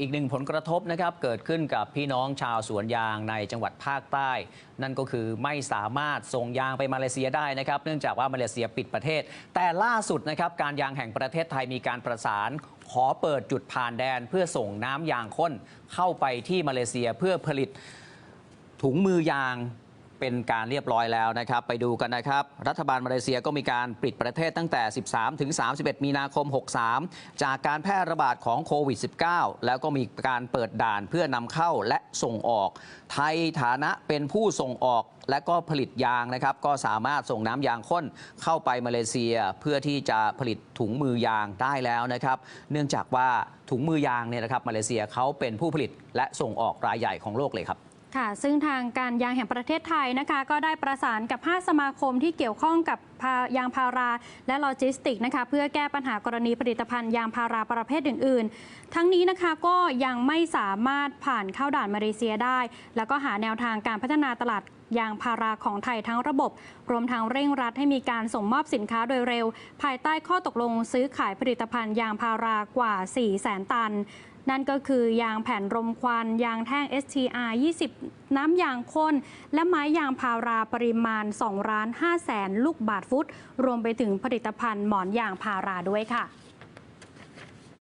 อีกหนึ่งผลกระทบนะครับเกิดขึ้นกับพี่น้องชาวสวนยางในจังหวัดภาคใต้ นั่นก็คือไม่สามารถส่งยางไปมาเลเซียได้นะครับ เนื่องจากว่ามาเลเซียปิดประเทศ แต่ล่าสุดนะครับการยางแห่งประเทศไทยมีการประสาน ขอเปิดจุดผ่านแดน เพื่อส่งน้ำยางข้นเข้าไปที่มาเลเซียเพื่อผลิตถุงมือยาง เป็นการเรียบร้อยแล้วนะครับ ไปดูกันนะครับ รัฐบาลมาเลเซียก็มีการปิดประเทศตั้งแต่ 13 ถึง 31 มีนาคม 63 จากการแพร่ระบาดของโควิด -19 แล้วก็มีการเปิดด่านเพื่อนำเข้าและส่งออก ไทยฐานะเป็นผู้ส่งออกและก็ผลิตยางนะครับ ก็สามารถส่งน้ำยางข้นเข้าไปมาเลเซีย เพื่อที่จะผลิตถุงมือยางได้แล้วนะครับ เนื่องจากว่าถุงมือยางเนี่ยนะครับมาเลเซียเขาเป็นผู้ผลิตและส่งออกรายใหญ่ของโลกเลยครับ ค่ะ ซึ่งทางการยางแห่งประเทศไทยนะคะ ก็ได้ประสานกับ 5 สมาคมที่เกี่ยวข้องกับายางพาราและโลจิสติกส์นะคะเพื่อแก้ปัญหากรณีผลิตภัณฑ์ยางพาราประเภทอื่น ๆ ทั้งนี้นะคะก็ยังไม่สามารถผ่านเข้าด่านมาเลเซียได้ แล้วก็หาแนวทางการพัฒนาตลาด ยางพาราของไทยทั้งระบบ รวมทั้งเร่งรัดให้มีการส่งมอบสินค้าโดยเร็ว ภายใต้ข้อตกลงซื้อขายผลิตภัณฑ์ยางพารากว่า 4 0 0แสนตัน นั่นก็คือยางแผ่นรมควัน ยางแท่ง STR 20 น้ำยางข้น และไม้ยางพาราปริมาณ2ล้าน5แสนลูกบาทฟุต รวมไปถึงผลิตภัณฑ์หมอนยางพาราด้วยค่ะ